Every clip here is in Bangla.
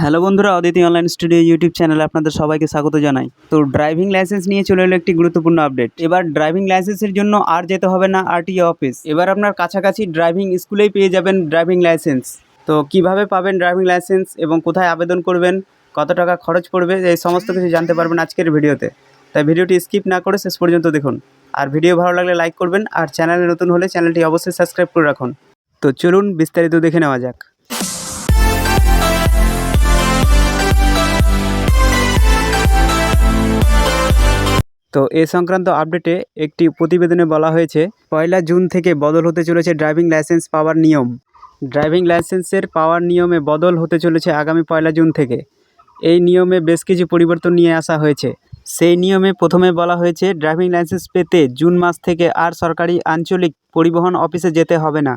হ্যালো বন্ধুরা, অদিতি অনলাইন স্টুডিও ইউটিউব চ্যানেলে আপনাদের সবাইকে স্বাগত জানাই। তো ড্রাইভিং লাইসেন্স নিয়ে চলে এলো একটি গুরুত্বপূর্ণ আপডেট এবার ড্রাইভিং লাইসেন্সের জন্য আর যেতে হবে না আরটিও অফিস এবার আপনার কাছাকাছি ড্রাইভিং স্কুলেই পেয়ে যাবেন ড্রাইভিং লাইসেন্স তো কীভাবে পাবেন ড্রাইভিং লাইসেন্স এবং কোথায় আবেদন করবেন, কত টাকা খরচ পড়বে, এই সমস্ত কিছু জানতে পারবেন আজকের ভিডিওতে। তাই ভিডিওটি স্কিপ না করে শেষ পর্যন্ত দেখুন। আর ভিডিও ভালো লাগলে লাইক করবেন, আর চ্যানেলে নতুন হলে চ্যানেলটি অবশ্যই সাবস্ক্রাইব করে রাখুন। তো চলুন বিস্তারিত দেখে নেওয়া যাক। তো এ সংক্রান্ত আপডেটে একটি প্রতিবেদনে বলা হয়েছে, পয়লা জুন থেকে বদল হতে চলেছে ড্রাইভিং লাইসেন্স পাওয়ার নিয়ম। ড্রাইভিং লাইসেন্সের পাওয়ার নিয়মে বদল হতে চলেছে আগামী পয়লা জুন থেকে। এই নিয়মে বেশ কিছু পরিবর্তন নিয়ে আসা হয়েছে। সেই নিয়মে প্রথমে বলা হয়েছে ড্রাইভিং লাইসেন্স পেতে জুন মাস থেকে আর সরকারি আঞ্চলিক পরিবহন অফিসে যেতে হবে না।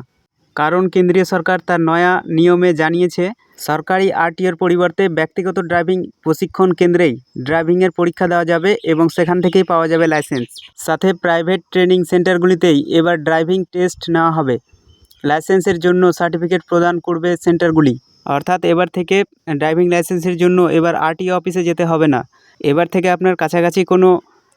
কারণ কেন্দ্রীয় সরকার তার নয়া নিয়মে জানিয়েছে, সরকারি আরটিওর পরিবর্তে ব্যক্তিগত ড্রাইভিং প্রশিক্ষণ কেন্দ্রেই ড্রাইভিংয়ের পরীক্ষা দেওয়া যাবে এবং সেখান থেকেই পাওয়া যাবে লাইসেন্স। সাথে প্রাইভেট ট্রেনিং সেন্টারগুলিতেই এবার ড্রাইভিং টেস্ট নেওয়া হবে। লাইসেন্সের জন্য সার্টিফিকেট প্রদান করবে সেন্টারগুলি। অর্থাৎ এবার থেকে ড্রাইভিং লাইসেন্সের জন্য এবার আরটিও অফিসে যেতে হবে না। এবার থেকে আপনার কাছাকাছি কোনো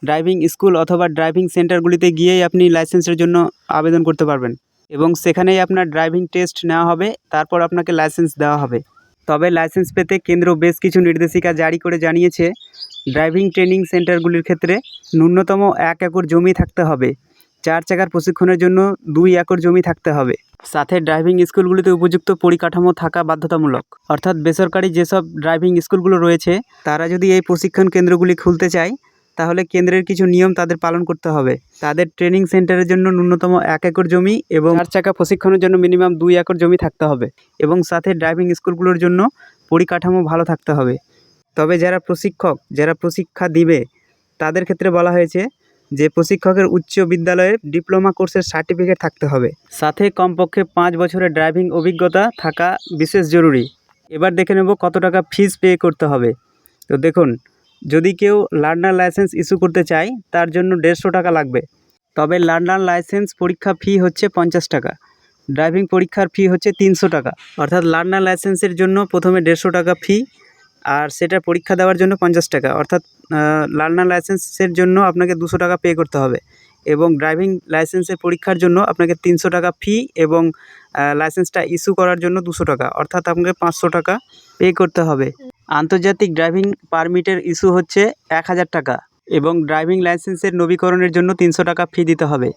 ড্রাইভিং স্কুল অথবা ড্রাইভিং সেন্টারগুলিতে গিয়েই আপনি লাইসেন্সের জন্য আবেদন করতে পারবেন। এবং সেখানেই আপনার ড্রাইভিং টেস্ট নেওয়া হবে, তারপর আপনাকে লাইসেন্স দেওয়া হবে। তবে লাইসেন্স পেতে কেন্দ্র বেশ কিছু নির্দেশিকা জারি করে জানিয়েছে। ড্রাইভিং ট্রেনিং সেন্টারগুলির ক্ষেত্রে ন্যূনতম এক একর জমি থাকতে হবে। চার চাকার প্রশিক্ষণের জন্য দুই একর জমি থাকতে হবে। সাথে ড্রাইভিং স্কুলগুলিতে উপযুক্ত পরিকাঠামো থাকা বাধ্যতামূলক। অর্থাৎ বেসরকারি যেসব ড্রাইভিং স্কুলগুলো রয়েছে, তারা যদি এই প্রশিক্ষণ কেন্দ্রগুলি খুলতে চায় তাহলে কেন্দ্রের কিছু নিয়ম তাদের পালন করতে হবে। তাদের ট্রেনিং সেন্টারের জন্য ন্যূনতম এক একর জমি এবং চার চাকা প্রশিক্ষণের জন্য মিনিমাম দুই একর জমি থাকতে হবে এবং সাথে ড্রাইভিং স্কুলগুলোর জন্য পরিকাঠামো ভালো থাকতে হবে। তবে যারা প্রশিক্ষক, যারা প্রশিক্ষা দিবে, তাদের ক্ষেত্রে বলা হয়েছে যে প্রশিক্ষকের উচ্চ বিদ্যালয়ে ডিপ্লোমা কোর্সের সার্টিফিকেট থাকতে হবে। সাথে কমপক্ষে পাঁচ বছরের ড্রাইভিং অভিজ্ঞতা থাকা বিশেষ জরুরি। এবার দেখে নেব কত টাকা ফিস পে করতে হবে। তো দেখুন যদি কেউ লার্নার লাইসেন্স ইস্যু করতে চায়, তার জন্য দেড়শো টাকা লাগবে। তবে লার্নার লাইসেন্স পরীক্ষা ফি হচ্ছে পঞ্চাশ টাকা। ড্রাইভিং পরীক্ষার ফি হচ্ছে তিনশো টাকা। অর্থাৎ লার্নার লাইসেন্সের জন্য প্রথমে দেড়শো টাকা ফি, আর সেটা পরীক্ষা দেওয়ার জন্য পঞ্চাশ টাকা। অর্থাৎ লার্নার লাইসেন্সের জন্য আপনাকে দুশো টাকা পে করতে হবে এবং ড্রাইভিং লাইসেন্সের পরীক্ষার জন্য আপনাকে তিনশো টাকা ফি এবং লাইসেন্সটা ইস্যু করার জন্য দুশো টাকা। অর্থাৎ আপনাকে পাঁচশো টাকা পে করতে হবে। আন্তর্জাতিক ড্রাইভিং পারমিটের ইস্যু হচ্ছে এক হাজার টাকা এবং ড্রাইভিং লাইসেন্সের নবীকরণের জন্য তিনশো টাকা ফি দিতে হবে।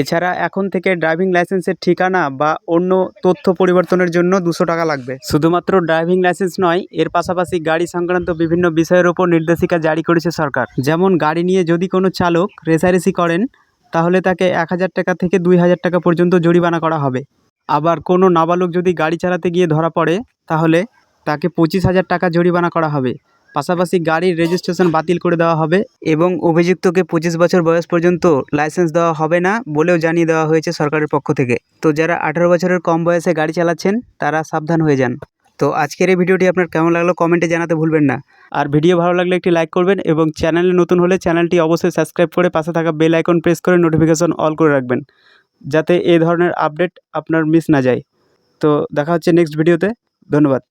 এছাড়া এখন থেকে ড্রাইভিং লাইসেন্সের ঠিকানা বা অন্য তথ্য পরিবর্তনের জন্য দুশো টাকা লাগবে। শুধুমাত্র ড্রাইভিং লাইসেন্স নয়, এর পাশাপাশি গাড়ি সংক্রান্ত বিভিন্ন বিষয়ের ওপর নির্দেশিকা জারি করেছে সরকার। যেমন গাড়ি নিয়ে যদি কোনো চালক রেসারেসি করেন, তাহলে তাকে এক হাজার টাকা থেকে দুই হাজার টাকা পর্যন্ত জরিমানা করা হবে। আবার কোনো নাবালক যদি গাড়ি চালাতে গিয়ে ধরা পড়ে, তাহলে তাকে পঁচিশ হাজার টাকা জরিমানা করা হবে। পাশাপাশি গাড়ির রেজিস্ট্রেশন বাতিল করে দেওয়া হবে এবং অভিযুক্তকে পঁচিশ বছর বয়স পর্যন্ত লাইসেন্স দেওয়া হবে না বলেও জানিয়ে দেওয়া হয়েছে সরকারের পক্ষ থেকে। তো যারা আঠারো বছরের কম বয়সে গাড়ি চালাচ্ছেন, তারা সাবধান হয়ে যান। তো আজকের এই ভিডিওটি আপনার কেমন লাগল কমেন্টে জানাতে ভুলবেন না। আর ভিডিও ভালো লাগলে একটি লাইক করবেন এবং চ্যানেলে নতুন হলে চ্যানেলটি অবশ্যই সাবস্ক্রাইব করে পাশে থাকা বেল আইকন প্রেস করে নোটিফিকেশন অল করে রাখবেন, যাতে এই ধরনের আপডেট আপনার মিস না যায়। তো দেখা হচ্ছে নেক্সট ভিডিওতে ধন্যবাদ।